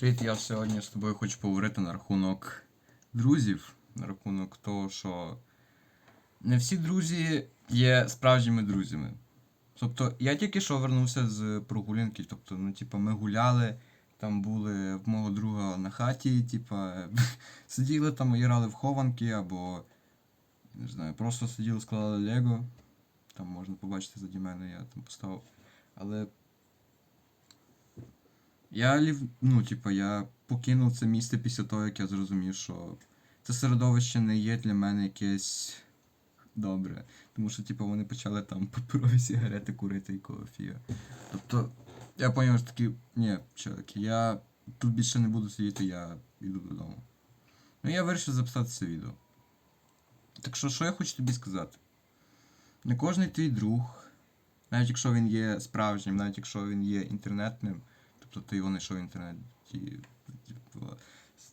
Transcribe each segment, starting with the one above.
Привіт, я сьогодні з тобою хочу поговорити на рахунок друзів, на рахунок того, що не всі друзі є справжніми друзями. Тобто, я тільки що вернувся з прогулянки, тобто, ну, типу, ми гуляли, там були в мого друга на хаті, типу, сиділи там і грали в хованки, або не знаю, просто сиділи, складали Лего. Там можна побачити заді мене, я там поставив. Але я лів, ну, типа, я покинув це місце після того, як я зрозумів, що це середовище не є для мене якесь добре. Тому що, типа, вони почали там паперові сигарети курити і кофі. Тобто, я зрозумів, що таки, ні, чоловіки, я тут більше не буду сидіти, я йду додому. Ну я вирішив записати це відео. Так що, що я хочу тобі сказати? Не кожний твій друг, навіть якщо він є справжнім, навіть якщо він є інтернетним, тобто ти його знайшов в інтернеті, типу,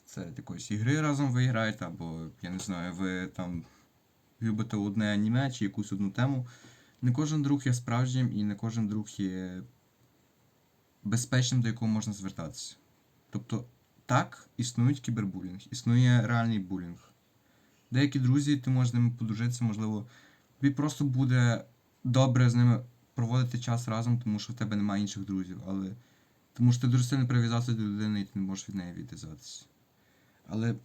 це якоїсь ігри разом ви граєте, або, я не знаю, ви там любите одне аніме чи якусь одну тему. Не кожен друг є справжнім і не кожен друг є безпечним, до якого можна звертатися. Тобто, так, існують кібербулінг, існує реальний булінг. Деякі друзі, ти можеш з ними подружитися, можливо, тобі просто буде добре з ними проводити час разом, тому що в тебе немає інших друзів, але тому що ти дуже сильно прив'язався до людини і ти не можеш від неї відв'язатися. Але,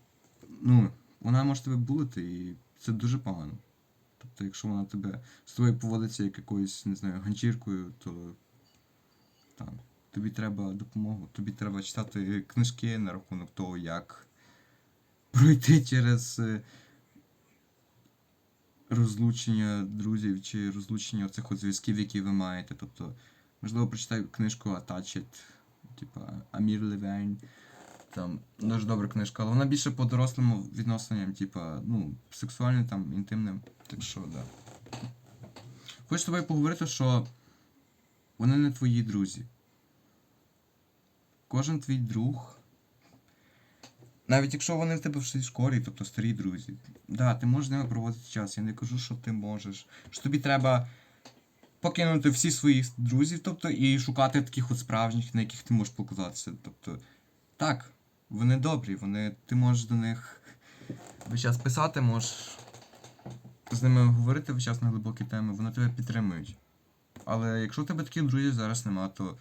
ну, вона може тебе булити, і це дуже погано. Тобто, якщо вона тебе з тобою поводиться як якоюсь, не знаю, ганчіркою, то там, тобі треба допомогу, тобі треба читати книжки на рахунок того, як пройти через е, розлучення друзів чи розлучення цих зв'язків, які ви маєте. Тобто, можливо, прочитай книжку Attached, типа Амір Левейн. Там дуже добра книжка, але вона більше по дорослим відношенням, типа, ну, сексуальним, там, інтимним. Так що, да. Хочу з тобою поговорити, що вони не твої друзі. Кожен твій друг. Навіть якщо вони в тебе в школі, тобто старі друзі. Да, ти можеш з ними проводити час. Я не кажу, що ти можеш. Що тобі треба покинути всі своїх друзів, тобто, і шукати таких от справжніх, на яких ти можеш покладатися. Тобто, так, вони добрі, вони, ти можеш до них весь час писати, можеш з ними говорити весь час на глибокі теми, вони тебе підтримують. Але якщо у тебе таких друзів зараз нема, то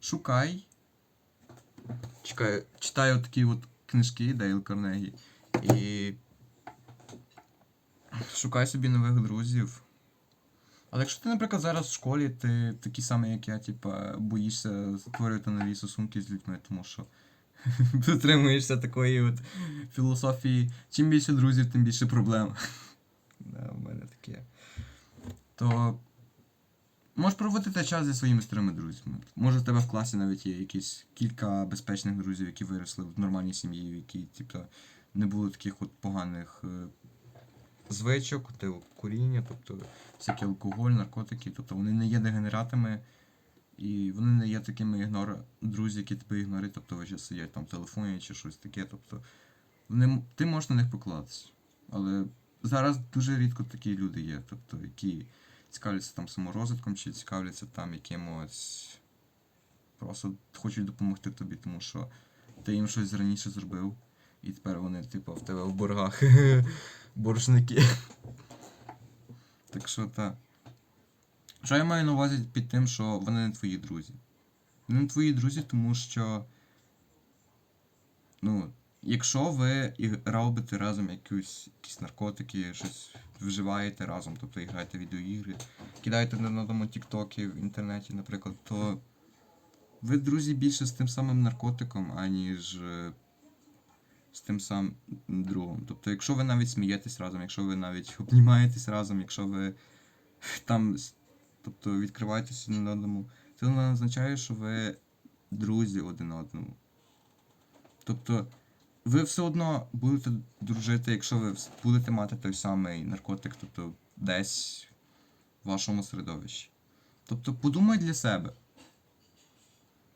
шукай. Чекай, читаю такі от книжки Дейл Карнегі. І шукай собі нових друзів. Але якщо ти, наприклад, зараз в школі, ти такий самий, як я, типа, боїшся створювати нові стосунки з людьми, тому що дотримуєшся такої от філософії. Чим більше друзів, тим більше проблем. Да, у мене таке. То можеш проводити час зі своїми старими друзями. Може, в тебе в класі навіть є якісь кілька безпечних друзів, які виросли в нормальній сім'ї, які, типу, не було таких от поганих е, звичок, куріння, тобто всякий алкоголь, наркотики, тобто вони не є дегенератами. І вони не є такими ігнор... друзі, які тебе ігнорять, тобто ви ще сидять там в телефоні чи щось таке. Тобто вони... ти можеш на них покладатися. Але зараз дуже рідко такі люди є, тобто, які цікавляться там саморозвитком, чи цікавляться там якимось. Просто хочуть допомогти тобі, тому що ти їм щось раніше зробив, і тепер вони, типу, в тебе в боргах боржники. Так що так. Що я маю на увазі під тим, що вони не твої друзі? Вони не твої друзі, тому що. Ну, якщо ви робите разом якусь, якісь наркотики, щось вживаєте разом, тобто і граєте відеоігри, кидаєте на одному тіктокі в інтернеті, наприклад, то ви друзі більше з тим самим наркотиком, аніж е, з тим самим другом. Тобто, якщо ви навіть смієтесь разом, якщо ви навіть обнімаєтесь разом, якщо ви там тобто відкриваєтеся один одному, це не означає, що ви друзі один одному. Тобто, ви все одно будете дружити, якщо ви будете мати той самий наркотик, тобто десь в вашому середовищі. Тобто подумай для себе.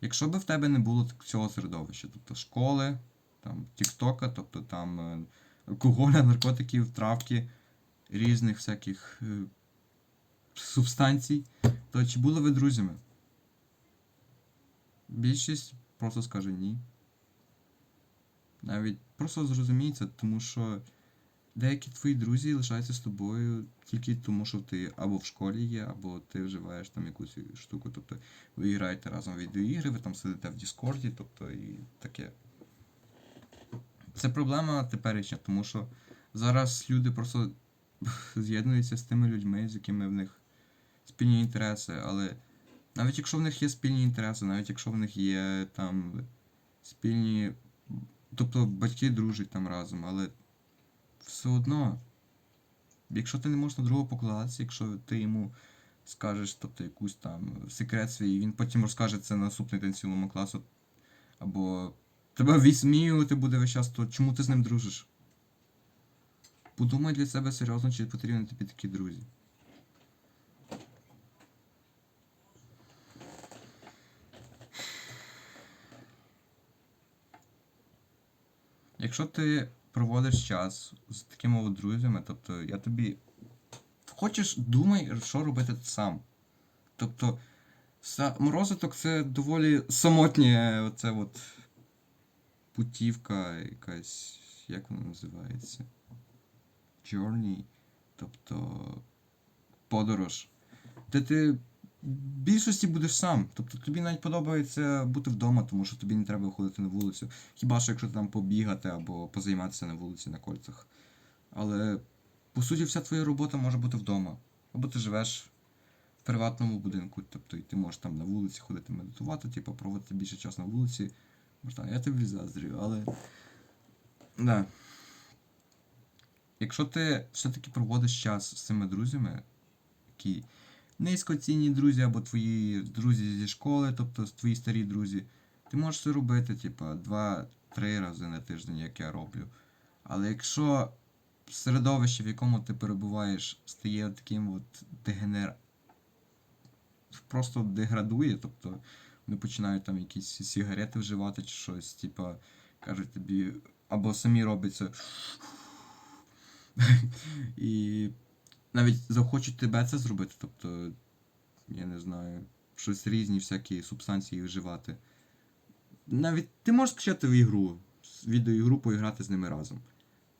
Якщо би в тебе не було цього середовища, тобто школи, там, тіктока, тобто там е, алкоголя, наркотиків, травки, різних всяких е, субстанцій, то чи були ви друзями? Більшість просто скаже ні. Навіть просто зрозумій це, тому що деякі твої друзі лишаються з тобою тільки тому, що ти або в школі є, або ти вживаєш там якусь штуку. Тобто ви граєте разом в відеоігри, ви там сидите в Діскорді, тобто і таке. Це проблема теперішня, тому що зараз люди просто з'єднуються з тими людьми, з якими в них спільні інтереси, але навіть якщо в них є спільні інтереси, навіть якщо в них є там спільні. Тобто батьки дружать там разом, але все одно, якщо ти не можеш на другого покладатися, якщо ти йому скажеш, тобто якусь там секрет свій, він потім розкаже це на наступний день цілому класу, або тебе відсміювати буде весь час, то чому ти з ним дружиш? Подумай для себе серйозно, чи потрібні тобі такі друзі. Якщо ти проводиш час з такими друзями, тобто я тобі. Хочеш, думай, що робити сам. Тобто, саморозвиток це доволі самотнє оце от путівка якась. Як вона називається? Journey. Тобто подорож. Де ти в більшості будеш сам. Тобто тобі навіть подобається бути вдома, тому що тобі не треба виходити на вулицю. Хіба що якщо там побігати або позайматися на вулиці на кольцях. Але по суті вся твоя робота може бути вдома. Або ти живеш в приватному будинку, тобто і ти можеш там на вулиці ходити медитувати, типу проводити більше часу на вулиці. Можна, я тобі заздрю, але. Да. Якщо ти все-таки проводиш час з цими друзями, які низькоцінні друзі або твої друзі зі школи, тобто твої старі друзі, ти можеш це робити, типа, два-три рази на тиждень, як я роблю. Але якщо середовище, в якому ти перебуваєш, стає таким от дегенер... просто деградує, тобто вони починають там якісь сигарети вживати чи щось, типа, кажуть тобі, або самі роблять це. І навіть захочуть тебе це зробити, тобто, я не знаю, щось різні всякі субстанції вживати. Навіть ти можеш скачати в ігру, відеоігру поіграти з ними разом.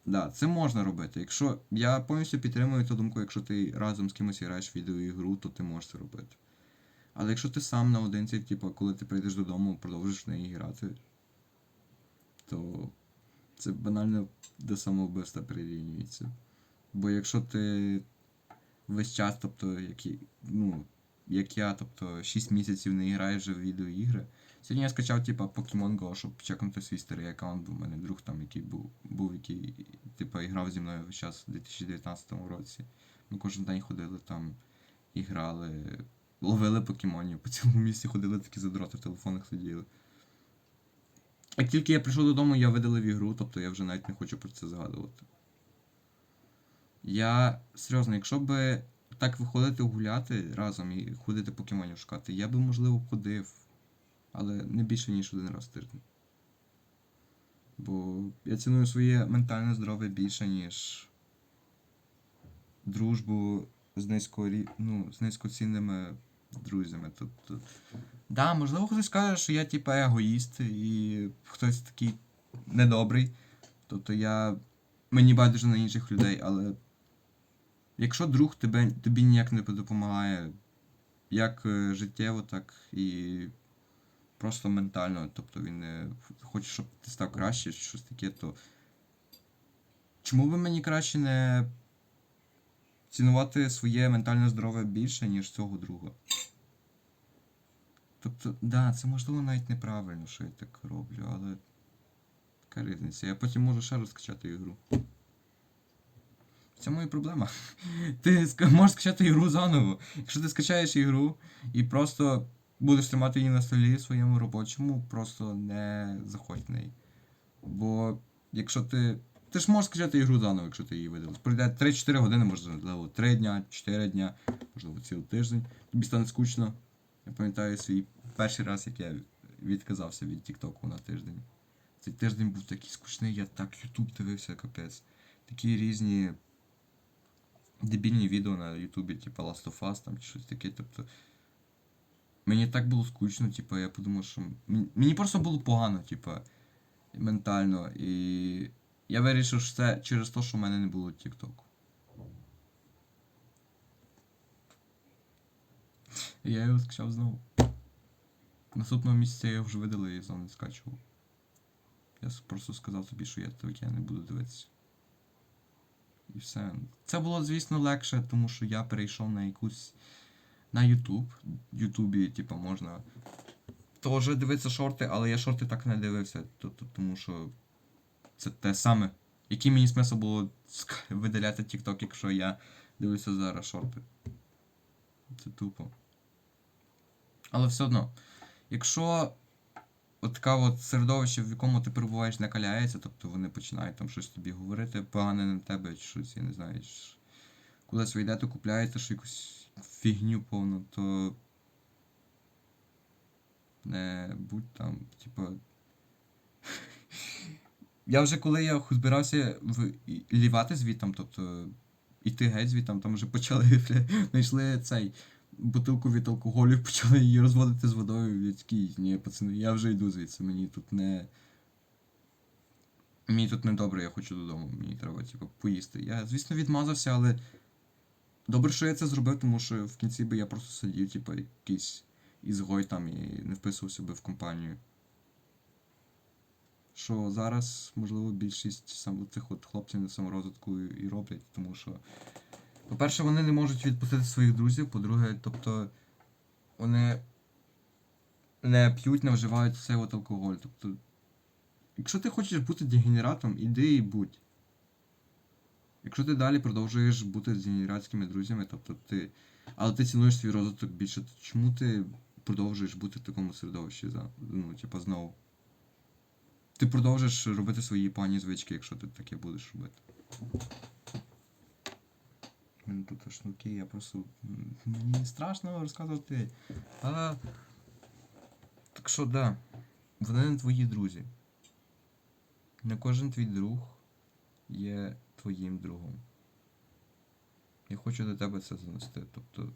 Да, це можна робити. Якщо я повністю підтримую ту думку, якщо ти разом з кимось граєш в відеоігру, то ти можеш це робити. Але якщо ти сам наодинці, типу, коли ти прийдеш додому, продовжиш в неї грати, то це банально до самовбивства прирівнюється. Бо якщо ти весь час, тобто, як, ну, як я, тобто 6 місяців не граєш в відеоігри. Сьогодні я скачав, типа, Pokemon Go, щоб чекнути свій старий аккаунт, бо в мене друг там, який був, був який, типа, грав зі мною весь час у 2019 році. Ми кожен день ходили там і грали, ловили покемонів, по цілому місці ходили такі задроти в телефонах сиділи. Як тільки я прийшов додому, я видалив ігру, тобто я вже навіть не хочу про це згадувати. Я серйозно, якщо би так виходити гуляти разом і ходити покемонів шукати, я би, можливо, ходив, але не більше, ніж один раз в тиждень. Бо я ціную своє ментальне здоров'я більше, ніж дружбу з низькорі... ну, з низькоцінними друзями. Тобто. Да, можливо, хтось скаже, що я типа егоїст і хтось такий недобрий. Тобто я. Мені байдуже на інших людей, але якщо друг тебе, тобі ніяк не допомагає, як е, життєво, так і просто ментально, тобто він хоче, щоб ти став краще, щось таке, то чому би мені краще не цінувати своє ментальне здоров'я більше, ніж цього друга? Тобто, да, це можливо навіть неправильно, що я так роблю, але. Яка різниця? Я потім можу ще раз скачати ігру. Цьому і проблема. Ти можеш скачати ігру заново. Якщо ти скачаєш ігру і просто будеш тримати її на столі своєму робочому, просто не заходь в неї. Бо якщо ти. Ти ж можеш скачати ігру заново, якщо ти її видалиш. Пройде 3-4 години, можливо, 3 дня, 4 дня, можливо, цілий тиждень. Тобі стане скучно. Я пам'ятаю свій перший раз, як я відказався від Тіктоку на тиждень. Цей тиждень був такий скучний, я так Ютуб дивився, капець. Такі різні дебільні відео на Ютубі, типу Last of Us там чи щось таке. Тобто. Мені так було скучно, типу, я подумав, що. Мені просто було погано, типу, ментально. І я вирішив, що це через те, що в мене не було Тіктоку. Я його скачав знову. Наступного місяця я вже видалив і знову не скачував. Я просто сказав собі, що я таке не буду дивитися. І все. Це було, звісно, легше, тому що я перейшов на якусь. на YouTube. В Ютубі, типу, можна теж дивитися шорти, але я шорти так не дивився, тому що це те саме. Який мені смисл було видаляти TikTok, якщо я дивлюся зараз шорти. Це тупо. Але все одно, якщо от така от середовище, в якому ти перебуваєш, накаляється, тобто вони починають там щось тобі говорити, погане на тебе, чи щось, я не знаю, кудись ви йдете, купляєте що якусь фігню повну, то не будь там, типа. Я вже коли я збирався в... лівати звітом, тобто іти геть звітом, там вже почали знайшли цей бутилку від алкоголю, почали її розводити з водою. Я такий, ні, пацани, я вже йду звідси, мені тут не. Мені тут не добре, я хочу додому, мені треба, типу, поїсти. Я, звісно, відмазався, але добре, що я це зробив, тому що в кінці би я просто сидів, типу, якийсь ізгой там і не вписувався би в компанію. Що зараз, можливо, більшість саме цих от хлопців на саморозвитку і роблять, тому що, по-перше, вони не можуть відпустити своїх друзів, по-друге, тобто вони не п'ють, не вживають цей от алкоголь. Тобто, якщо ти хочеш бути дегенератом, іди і будь. Якщо ти далі продовжуєш бути з дегенератськими друзями, тобто ти. Але ти цінуєш свій розвиток більше, то чому ти продовжуєш бути в такому середовищі ну, типа, знову? Ти продовжиш робити свої погані звички, якщо ти таке будеш робити. У мене тут шнурки, я просто. Мені страшно розказувати. А... Так що да. Вони не твої друзі. Не кожен твій друг є твоїм другом. Я хочу до тебе це занести. Тобто.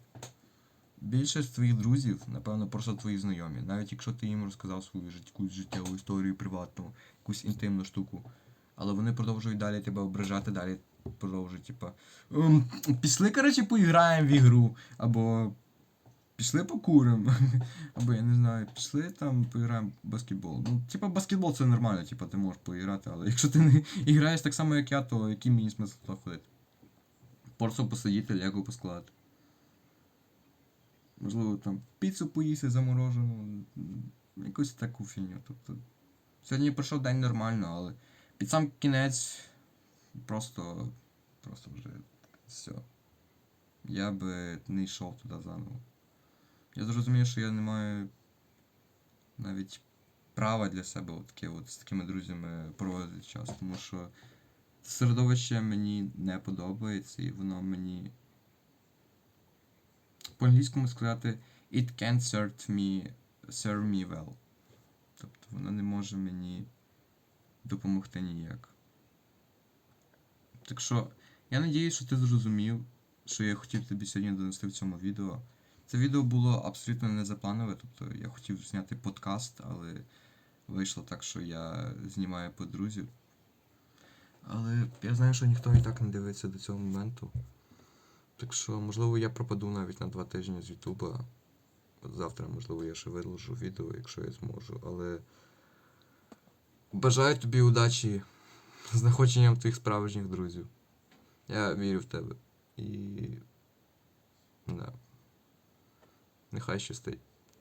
Більшість твоїх друзів, напевно, просто твої знайомі. Навіть якщо ти їм розказав свою якусь життєву історію приватну, якусь інтимну штуку. Але вони продовжують далі тебе ображати, далі продовжують, типа. «Ем, пішли, коротше, поіграємо в ігру. Або пішли покуримо. Або я не знаю, пішли там поіграємо в баскетбол. Ну, типа, баскетбол це нормально, типа, ти можеш поіграти, але якщо ти не граєш так само, як я, то який мені смисл туди ходити? Просто посидіти, лего поскладати. Можливо, там піцу поїсти заморожену, якусь таку фігню. Тобто, сьогодні пройшов день нормально, але під сам кінець просто, просто вже все. Я би не йшов туди заново. Я зрозумів, що я не маю навіть права для себе от таке от з такими друзями проводити час, тому що середовище мені не подобається і воно мені по-англійському сказати It can't serve me, serve me well. Тобто воно не може мені допомогти ніяк. Так що, я надіюсь, що ти зрозумів, що я хотів тобі сьогодні донести в цьому відео. Це відео було абсолютно не запланове, тобто я хотів зняти подкаст, але вийшло так, що я знімаю по друзів. Але я знаю, що ніхто і так не дивиться до цього моменту. Так що, можливо, я пропаду навіть на два тижні з Ютуба. Завтра, можливо, я ще виложу відео, якщо я зможу. Але бажаю тобі удачі з знаходженням твоїх справжніх друзів. Я вірю в тебе. І. Да. Нехай щастить.